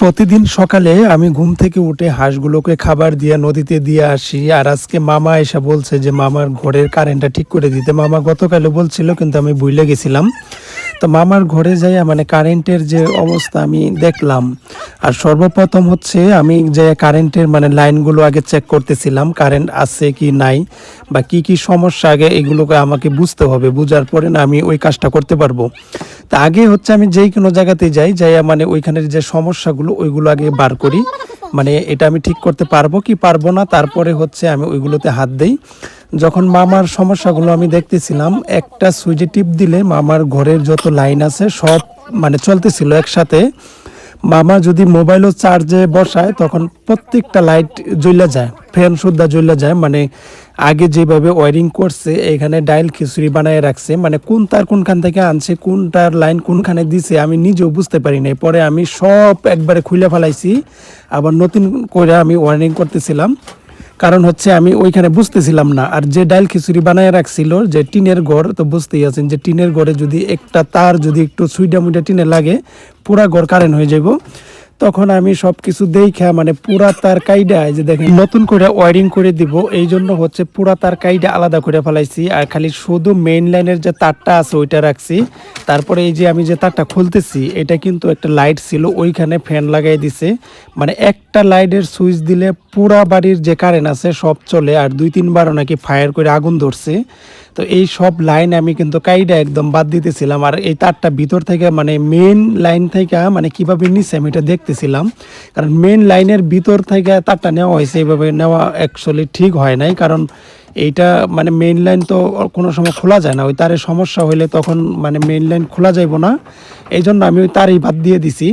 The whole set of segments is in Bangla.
প্রতিদিন সকালে আমি ঘুম থেকে উঠে হাঁসগুলোকে খাবার দিয়ে নদীতে দিয়ে আসি। আর আজকে মামা এসে বলছে যে, মামার ঘরের কারেন্টটা ঠিক করে দিতে। মামা গতকালে বলছিল, কিন্তু আমি ভুলে গেছিলাম। তো মামার ঘরে যাই মানে কারেন্টের যে অবস্থা আমি দেখলাম। আর সর্বপ্রথম হচ্ছে আমি যে কারেন্টের মানে লাইনগুলো আগে চেক করতেছিলাম কারেন্ট আছে কি নাই বা কি কি সমস্যা আগে এগুলোকে আমাকে বুঝতে হবে। বুঝার পরে না আমি ওই কাজটা করতে পারব। তা আগে হচ্ছে আমি যেই কোনো জায়গাতে যাই যাই মানে ওইখানের যে সমস্যাগুলো, ওইগুলো আগে বার করি। মানে এটা আমি ঠিক করতে পারব কি পারব না, তারপরে হচ্ছে আমি ওইগুলোতে হাত দিই। যখন মামার সমস্যাগুলো আমি দেখতেছিলাম, একটা সুইচে টিপ দিলে মামার ঘরের যত লাইন আছে সব মানে চলতেছিল একসাথে। মামা যদি মোবাইলও চার্জে বসায়, তখন প্রত্যেকটা লাইট জ্বলে যায়, ফ্যান সুদ্ধা জ্বলে যায়। মানে আগে যেভাবে ওয়ারিং করছে, এখানে ডাইল খিচুড়ি বানায় রাখছে মানে কোন তার কোনখান থেকে আনছে, কোনটার লাইন কোনখানে দিছে, আমি নিজেও বুঝতে পারি নাই। পরে আমি সব একবারে খুলে ফেলাইছি, আবার নতুন করে আমি ওয়ারিং করতেছিলাম। কারণ হচ্ছে আমি ওইখানে বুঝতেছিলাম না। আর যে ডাইল খিচুড়ি বানায় রাখছিল, যে টিনের ঘর তো বুঝতেই আছেন যে টিনের ঘরে যদি একটা তার যদি একটু সুইডা মুইডা টিনে লাগে, পুরা ঘর কারেন্ট হয়ে যাব তখন আমি সব কিছু দেখা মানে পুরা তার কাইডা যে দেখেন, নতুন করে ওয়ারিং করে দিব এই জন্য হচ্ছে পুরা তার কাইডা আলাদা করে ফেলাইছি। আর খালি শুধু মেইন লাইনের যে তারটা আছে, ওইটা রাখছি। তারপরে এই যে আমি যে তারটা খুলতেছি, এটা কিন্তু একটা লাইট ছিল, ওইখানে ফ্যান লাগাই দিছে। মানে একটা লাইটের সুইচ দিলে পুরা বাড়ির যে কারেন্ট আছে, সব চলে, আর দুই তিনবারও নাকি ফায়ার করে আগুন ধরছে। তো এই সব লাইন আমি কিন্তু কাইডা একদম বাদ দিতেছিলাম। আর এই তারটা ভিতর থেকে মানে মেন লাইন থেকে মানে কীভাবে নিচ্ছে আমি এটা দেখতেছিলাম। কারণ মেন লাইনের ভিতর থেকে তারটা নেওয়া হয়েছে, এইভাবে নেওয়া অ্যাকচুয়ালি ঠিক হয় নাই। কারণ এইটা মানে মেইন লাইন তো কোনো সময় খোলা যায় না। ওই তারের সমস্যা হইলে তখন মানে মেইন লাইন খোলা যাইব না। এই জন্য আমি ওই তারই বাদ দিয়ে দিছি।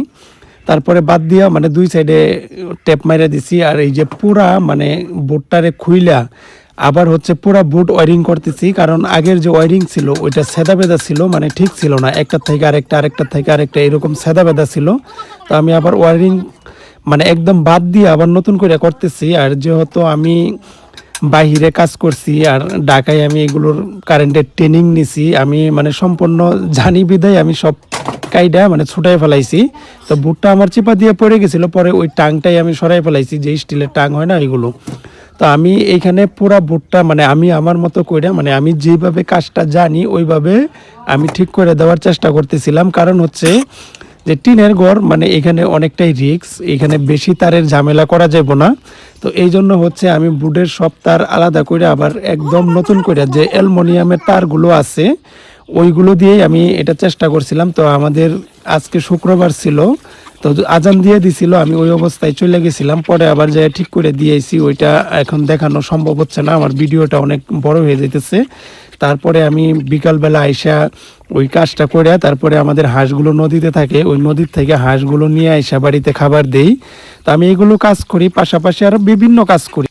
তারপরে বাদ দিয়া মানে দুই সাইডে টেপ মাইরা দিছি। আর এই যে পুরা মানে বোটটারে খুইলা আবার হচ্ছে পুরা বুট ওয়ারিং করতেছি, কারণ আগের যে ওয়ারিং ছিল, ওইটা সেদা বেদা ছিল মানে ঠিক ছিল না। একটার থেকে আরেকটা আরেকটার থেকে আরেকটা, এরকম সেদা বেদা ছিল। তো আমি আবার ওয়ারিং মানে একদম বাদ দিয়ে আবার নতুন করে করতেছি, আর যেহেতু আমি বাহিরে কাজ করছি, আর ঢাকায় আমি এগুলোর কারেন্টের ট্রেনিং নিছি, আমি মানে সম্পূর্ণ জানি বিদায় আমি সব কাইডা মানে ছুটাই ফেলাইছি। তো বুটটা আমার চিপা দিয়ে পড়ে গেছিল, পরে ওই টাংটাই আমি সরাই ফেলাইছি, যে স্টিলের টাং হয় না, এগুলো। তো আমি এইখানে পুরা বুটটা মানে আমি আমার মতো কইরা মানে আমি যেভাবে কাজটা জানি, ওইভাবে আমি ঠিক করে দেওয়ার চেষ্টা করতেছিলাম। কারণ হচ্ছে যে টিনের ঘর মানে এখানে অনেকটাই রিক্স এখানে বেশি তারের ঝামেলা করা যাব না। তো এই জন্য হচ্ছে আমি বুডের সব তার আলাদা করে আবার একদম নতুন করে যে অ্যালমোনিয়ামের তারগুলো আছে, ওইগুলো দিয়েই আমি এটা চেষ্টা করছিলাম। তো আমাদের আজকে শুক্রবার ছিল তো আজান দিয়ে দিছিল, আমি ওই অবস্থায় চলে গেছিলাম, পরে আবার যাই ঠিক করে দিয়েছি, ওইটা এখন দেখানো সম্ভব হচ্ছে না, আমার ভিডিওটা অনেক বড় হয়ে যেতেছে তারপরে আমি বিকালবেলা আইসা ওই কাজটা করে, তারপরে আমাদের হাঁসগুলো নদীতে থাকে, ওই নদীর থেকে হাঁসগুলো নিয়ে আইসা বাড়িতে খাবার দেই। তো আমি এগুলো কাজ করি, পাশাপাশি আরও বিভিন্ন কাজ করি।